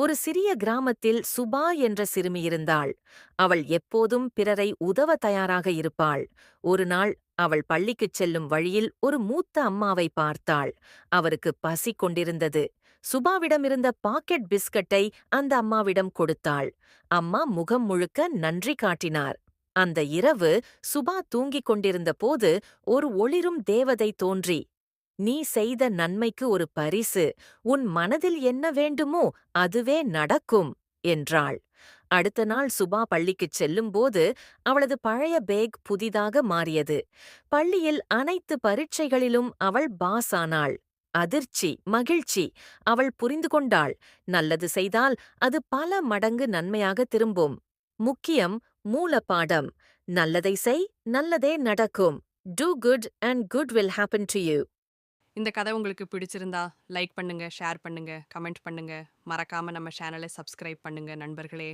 ஒரு சிறிய கிராமத்தில் சுபா என்ற சிறுமி இருந்தாள். அவள் எப்போதும் பிறரை உதவ தயாராக இருப்பாள். ஒரு நாள் அவள் பள்ளிக்குச் செல்லும் வழியில் ஒரு மூத்த அம்மாவை பார்த்தாள். அவருக்கு பசி கொண்டிருந்தது. சுபாவிடமிருந்த பாக்கெட் பிஸ்கட்டை அந்த அம்மாவிடம் கொடுத்தாள். அம்மா முகம் முழுக்க நன்றி காட்டினார். அந்த இரவு சுபா தூங்கிக் கொண்டிருந்த போது ஒரு ஒளிரும் தேவதை தோன்றி நீ செய்த நன்மைக்கு ஒரு பரிசு. உன் மனதில் என்ன வேண்டுமோ அதுவே நடக்கும் என்றாள். அடுத்த நாள் சுபா பள்ளிக்குச் செல்லும்போது அவளது பழைய பேக் புதிதாக மாறியது. பள்ளியில் அனைத்து பரீட்சைகளிலும் அவள் பாஸ் ஆனாள். அதிர்ச்சி மகிழ்ச்சி. அவள் புரிந்து கொண்டாள். நல்லது செய்தால் அது பல மடங்கு நன்மையாக திரும்பும். முக்கியம் மூலப்பாடம் நல்லதை செய் நல்லதே நடக்கும். Do good and good will happen to you இந்த கதை உங்களுக்கு பிடிச்சிருந்தா லைக் பண்ணுங்கள் ஷேர் பண்ணுங்கள் கமெண்ட் பண்ணுங்கள் மறக்காமல் நம்ம சேனலை சப்ஸ்கிரைப் பண்ணுங்கள் நண்பர்களே.